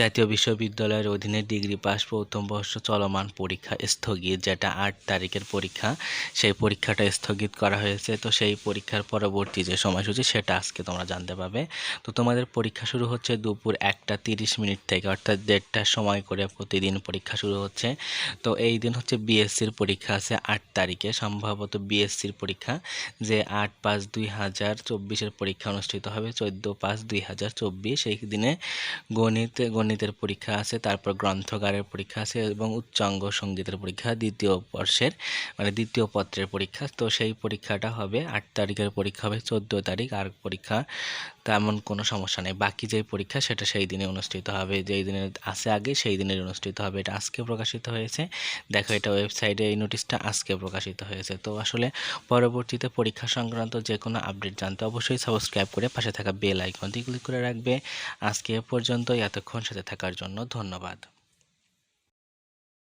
জাতীয় বিশ্ববিদ্যালয়ের অধীনে ডিগ্রি পাস প্রথম বর্ষ চলমান পরীক্ষা স্থগিত, যেটা আট তারিখের পরীক্ষা। সেই পরীক্ষাটা স্থগিত করা হয়েছে। তো সেই পরীক্ষার পরবর্তী যে সময়সূচি, সেটা আজকে তোমরা জানতে পারবে। তো তোমাদের পরীক্ষা শুরু হচ্ছে দুপুর একটা তিরিশ মিনিট থেকে, অর্থাৎ দেড়টার সময় করে প্রতিদিন পরীক্ষা শুরু হচ্ছে। তো এই দিন হচ্ছে বিএসসির পরীক্ষা আছে আট তারিখে। সম্ভবত বিএসসির পরীক্ষা যে আট পাঁচ দুই হাজার চব্বিশের পরীক্ষা অনুষ্ঠিত হবে, চোদ্দ পাঁচ দুই হাজার চব্বিশ। এই দিনে গণিত গণিতের পরীক্ষা আছে, তারপর গ্রন্থগারের পরীক্ষা আছে এবং উচ্চাঙ্গ সঙ্গীতের পরীক্ষা, দ্বিতীয় বর্ষের মানে দ্বিতীয় পত্রের পরীক্ষা। তো সেই পরীক্ষাটা হবে আট তারিখের পরীক্ষা হবে, চোদ্দ তারিখ। আর পরীক্ষা তেমন কোনো সমস্যা নেই। বাকি যে পরীক্ষা সেটা সেই দিনে অনুষ্ঠিত হবে। যেই দিনে আসে আগে, সেই দিনের অনুষ্ঠিত হবে। এটা আজকে প্রকাশিত হয়েছে। দেখো এটা ওয়েবসাইটে এই নোটিশটা আজকে প্রকাশিত হয়েছে। তো আসলে পরবর্তীতে পরীক্ষা সংক্রান্ত যে কোনো আপডেট জানতে অবশ্যই সাবস্ক্রাইব করে পাশে থাকা বেল আইকনটি ক্লিক করে রাখবে। আজকে এ পর্যন্ত এতক্ষণ সাথে থাকার জন্য ধন্যবাদ।